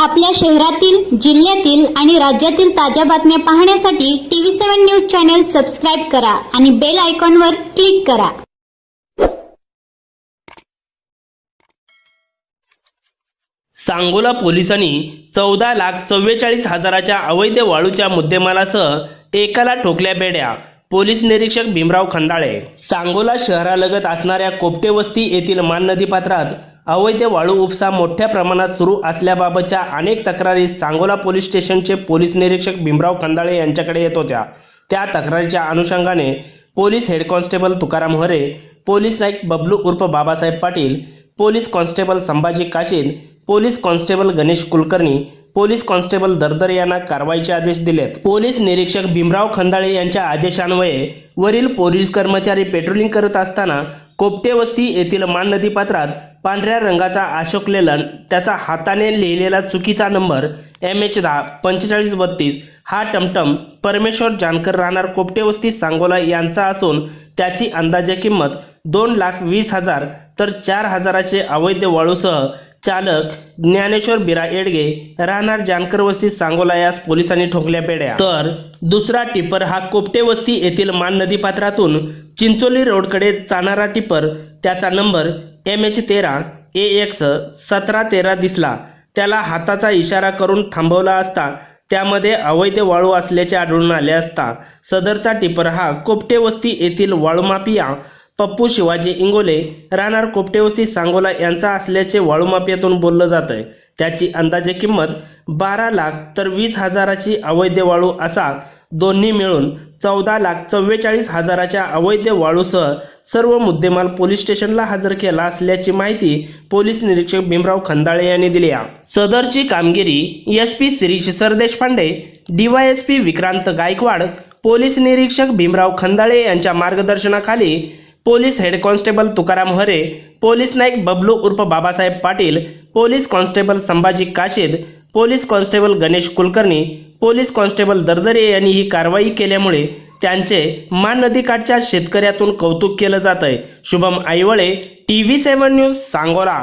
आपल्या शहरातील जिल्ह्यातील आणि राज्यातील ताज्या बातम्या पाहण्यासाठी TV seven news channel subscribe करा आणि बेल आयकॉनवर क्लिक करा. सांगोला पोलिसांनी चौदा लाख चव्वेचाळीस हजाराच्या अवैध वाळूच्या मुद्देमालासह एकाला ठोकल्या बेड्या पोलीस निरीक्षक भीमराव खंदाळे. सांगोला शहरालगत असणाऱ्या कोपटे वस्ती येथील मान नदी पात्रात अवैध वाळू उपसा मोठ्या प्रमाणात सुरू असल्याबाबतच्या अनेक तक्रारी सांगोला पोलीस स्टेशनचे पोलीस निरीक्षक भीमराव खंदाळे यांच्याकडे येत होत्या. त्या तक्रारीच्या अनुषंगाने पोलीस हेड कॉन्स्टेबल तुकाराम हरे पोलीस नाईक बबलू उर्फ Babasaheb Patil police constable Sambhaji Kashid police constable Ganesh Kulkarni police constable Dardar यांना कारवाईचे आदेश दिलेत. पोलीस निरीक्षक भीमराव खंदाळे यांच्या आदेशान्वये वरील पोलीस कर्मचारी पेट्रोलिंग करत असताना कोपटे वस्ती येथील मान नदी पात्रात पांढऱ्या रंगाचा अशोक लेलन त्याचा हाताने लिहिलेला चुकीचा नंबर एम एच दहा पंचेचाळीस बत्तीस हा टमटम परमेश्वर जानकर राहणार कोपटे वस्ती सांगोला यांचा असून त्याची अंदाजे किंमत दोन लाख वीस हजार तर चार हजाराचे अवैध वाळूसह चालक ज्ञानेश्वर बिरा येडगे राहणार जानकर वस्ती सांगोला यास पोलिसांनी ठोकल्या पेड्या. तर दुसरा टिपर हा कोपटे वस्ती येथील मान नदी पात्रातून चिंचोली रोडकडे जाणारा टिपर त्याचा नंबर एम एच तेरा ए एक्स सतरा तेरा दिसला. त्याला हाताचा इशारा करून थांबवला असता. त्यामध्ये अवैध वाळू असल्याचे आढळून आले असता. सदरचा टिपर हा कोपटे वस्ती येथील वाळूमापिया पप्पू शिवाजी इंगोले राहणार कोपटेवस्ती सांगोला यांचा असल्याचे वाळूमापियातून बोललं जात आहे त्याची अंदाजे किंमत बारा लाख तर वीस हजाराची अवैध वाळू असा दोन्ही मिळून चौदा लाख चव्वेचाळीस हजाराच्या अवैध वाळूसह सर्व मुद्देमाल पोलीस स्टेशनला हजर केला असल्याची माहिती पोलीस निरीक्षक भीमराव खंदाळे यांनी दिली आहे. सदरची कामगिरी S P Shirish Sardeshpande DYSP Vikrant Gaikwad police निरीक्षक भीमराव खंदाळे यांच्या मार्गदर्शनाखाली पोलीस हेड कॉन्स्टेबल तुकाराम हरे पोलीस नाईक बबलू उर्फ Babasaheb Patil police constable Sambhaji Kashid police constable Ganesh Kulkarni police constable Dardare यांनी ही कारवाई केल्यामुळे त्यांचे मान नदीकाठच्या शेतकऱ्यातून कौतुक केलं जात आहे Shubham Aiwale T V seven news Sangola.